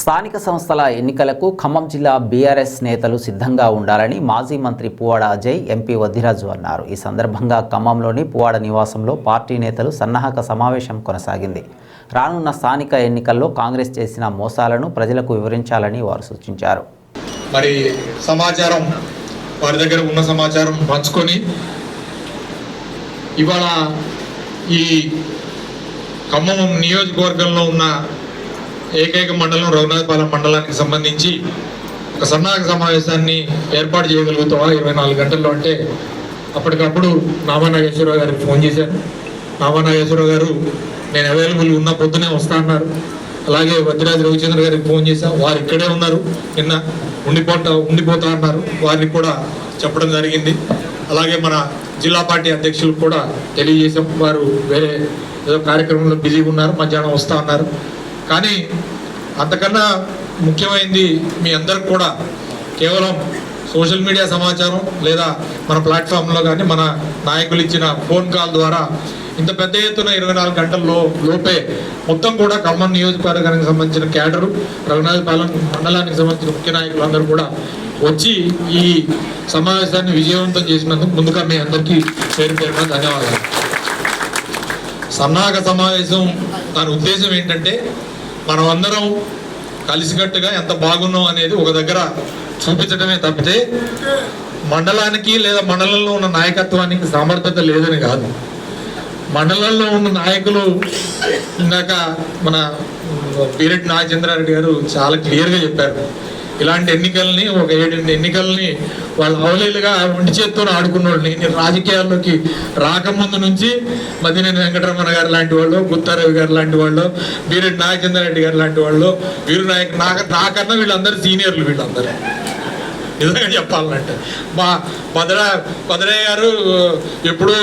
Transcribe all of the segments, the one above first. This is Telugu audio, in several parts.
స్థానిక సంస్థల ఎన్నికలకు ఖమ్మం జిల్లా బీఆర్ఎస్ నేతలు సిద్ధంగా ఉండాలని మాజీ మంత్రి పువ్వాడ అజయ్ ఎంపీ వద్దిరాజు అన్నారు. ఈ సందర్భంగా ఖమ్మంలోని పువ్వాడ నివాసంలో పార్టీ నేతలు సన్నాహక సమావేశం కొనసాగింది. రానున్న స్థానిక ఎన్నికల్లో కాంగ్రెస్ చేసిన మోసాలను ప్రజలకు వివరించాలని వారు సూచించారు. మరి సమాచారం వారి దగ్గర ఉన్న సమాచారం పంచుకొని ఇవాళ ఈ ఖమ్మం నియోజకవర్గంలో ఉన్న ఏకైక మండలం రఘునాథపాలెం మండలానికి సంబంధించి ఒక సన్నాహక సమావేశాన్ని ఏర్పాటు చేయగలుగుతావా? ఇరవై నాలుగు గంటల్లో అంటే అప్పటికప్పుడు నామా నాగేశ్వరరావు గారికి ఫోన్ చేశాను. నామా నాగేశ్వరరావు గారు నేను అవైలబుల్ ఉన్న పొద్దునే వస్తా అన్నారు. అలాగే వజ్రాజ్ రవిచంద్ర గారికి ఫోన్ చేశాం. వారు ఇక్కడే ఉన్నారు. నిన్న ఉండిపోతా ఉండిపోతా అన్నారు. వారిని కూడా చెప్పడం జరిగింది. అలాగే మన జిల్లా పార్టీ అధ్యక్షులు కూడా తెలియజేసాం వారు వేరే ఏదో కార్యక్రమంలో బిజీగా ఉన్నారు. మధ్యాహ్నం వస్తా అన్నారు. కానీ అంతకన్నా ముఖ్యమైనది మీ అందరికి కూడా కేవలం సోషల్ మీడియా సమాచారం లేదా మన ప్లాట్ఫామ్లో కానీ మన నాయకులు ఇచ్చిన ఫోన్ కాల్ ద్వారా ఇంత పెద్ద ఎత్తున ఇరవై నాలుగు గంటల్లో లోపే మొత్తం కూడా ఖమ్మం నియోజకవర్గానికి సంబంధించిన క్యాడరు రఘునాథపాలెం మండలానికి సంబంధించిన ముఖ్య నాయకులు అందరూ కూడా వచ్చి ఈ సమావేశాన్ని విజయవంతం చేసినందుకు ముందుగా మీ అందరికీ పేరు పేరున ధన్యవాదాలు. సన్నాహక సమావేశం దాని ఉద్దేశం ఏంటంటే మనం అందరం కలిసికట్టుగా ఎంత బాగున్నాం అనేది ఒక దగ్గర చూపించడమే తప్పితే మండలానికి లేదా మండలంలో ఉన్న నాయకత్వానికి సమర్థత లేదని కాదు. మండలంలో ఉన్న నాయకులు ఇందాక మన పీరెడ్డి నాగచంద్రారెడ్డి గారు చాలా క్లియర్గా చెప్పారు. ఇలాంటి ఎన్నికల్ని ఒక ఏడెనిమిది ఎన్నికల్ని వాళ్ళు అవలేలుగా ఒంటి చేత్తో ఆడుకున్న వాళ్ళని నేను రాజకీయాల్లోకి రాకముందు నుంచి మదినేని వెంకటరమణ గారు లాంటి వాళ్ళు గుత్తారవి గారు లాంటి వాళ్ళు బీరెడ్డి నాగచంద్రారెడ్డి గారు లాంటి వాళ్ళు వీరు నాయక్ నాకన్నా వీళ్ళందరూ సీనియర్లు వీళ్ళందరూ. నిజంగా చెప్పాలంటే. మా భద్ర భద్రయ్య గారు ఎప్పుడు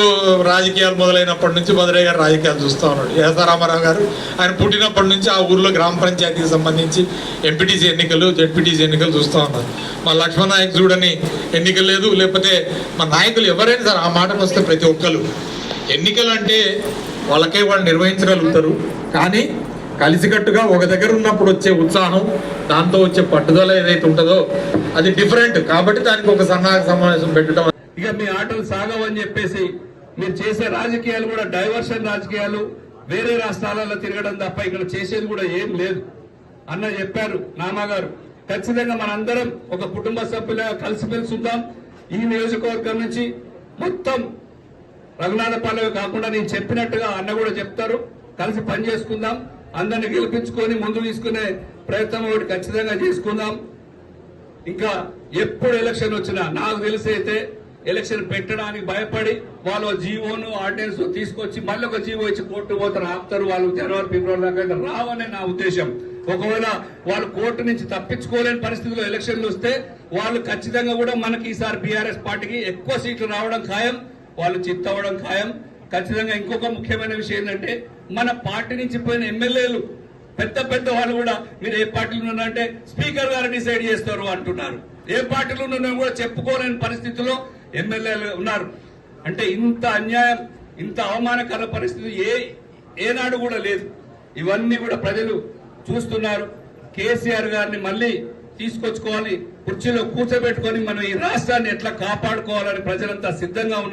రాజకీయాలు మొదలైనప్పటి నుంచి భద్రయ్య గారు రాజకీయాలు చూస్తూ ఉన్నాడు. ఎస్ఆర్ గారు ఆయన పుట్టినప్పటి నుంచి ఆ ఊర్లో గ్రామ పంచాయతీకి సంబంధించి ఎంపీటీసీ ఎన్నికలు జెడ్పీటీసీ ఎన్నికలు చూస్తూ ఉన్నారు మా లక్ష్మణ నాయక్ చూడని ఎన్నికలు లేదు లేకపోతే మా నాయకులు ఎవరైనా సరే ఆ మాటకు వస్తే ప్రతి ఒక్కరు. ఎన్నికలు అంటే వాళ్ళకే వాళ్ళు నిర్వహించగలుగుతారు. కానీ కలిసికట్టుగా ఒక దగ్గర ఉన్నప్పుడు వచ్చే ఉత్సాహం దాంతో వచ్చే పట్టుదల ఏదైతే ఉంటుందో అది డిఫరెంట్ కాబట్టి దానికి ఒక సన్నాహక సమావేశం పెట్టడం ఇక మీ ఆటలు సాగవని చెప్పేసి మీరు చేసే రాజకీయాలు కూడా డైవర్షన్ రాజకీయాలు వేరే రాష్ట్రాలలో తిరగడం తప్ప ఇక్కడ చేసేది కూడా ఏం లేదు. అన్న చెప్పారు నామాగారు ఖచ్చితంగా మనందరం ఒక కుటుంబ సభ్యులుగా కలిసిమెలిసి ఉందాం ఈ నియోజకవర్గం నుంచి మొత్తం రఘునాథపాలెం కాకుండా నేను చెప్పినట్టుగా అన్న కూడా చెప్తారు. కలిసి పని చేసుకుందాం. అందరిని గెలిపించుకొని ముందు తీసుకునే ప్రయత్నం ఒకటి ఖచ్చితంగా చేసుకుందాం. ఇంకా ఎప్పుడు ఎలక్షన్ వచ్చినా నాకు తెలిసి అయితే ఎలక్షన్ పెట్టడానికి భయపడి వాళ్ళు జీవోను ఆర్డినెన్స్ తీసుకొచ్చి మళ్ళీ ఒక జీవో ఇచ్చి కోర్టు పోతారు. ఆపుతారు వాళ్ళు జనవరి ఫిబ్రవరి దాకా రావనే నా ఉద్దేశం. ఒకవేళ వాళ్ళు కోర్టు నుంచి తప్పించుకోలేని పరిస్థితిలో ఎలక్షన్లు వస్తే వాళ్ళు ఖచ్చితంగా కూడా మనకి ఈసారి బీఆర్ఎస్ పార్టీకి ఎక్కువ సీట్లు రావడం ఖాయం వాళ్ళు చిత్తవడం ఖాయం. ఖచ్చితంగా ఇంకొక ముఖ్యమైన విషయం ఏంటంటే మన పార్టీ నుంచి పోయిన ఎమ్మెల్యేలు పెద్ద పెద్ద వాళ్ళు కూడా మీరు ఏ పార్టీలో ఉన్నారంటే స్పీకర్ గారు డిసైడ్ చేస్తారు అంటున్నారు. ఏ పార్టీలో ఉన్నా కూడా చెప్పుకోలేని పరిస్థితిలో ఎమ్మెల్యేలు ఉన్నారు. అంటే ఇంత అన్యాయం ఇంత అవమానకర పరిస్థితి ఏ ఏనాడు కూడా లేదు. ఇవన్నీ కూడా ప్రజలు చూస్తున్నారు. కేసీఆర్ గారిని మళ్ళీ తీసుకొచ్చుకోవాలి కుర్చీలో కూర్చోబెట్టుకొని మనం ఈ రాష్ట్రాన్ని ఎట్లా కాపాడుకోవాలని ప్రజలంతా సిద్ధంగా ఉన్నారు.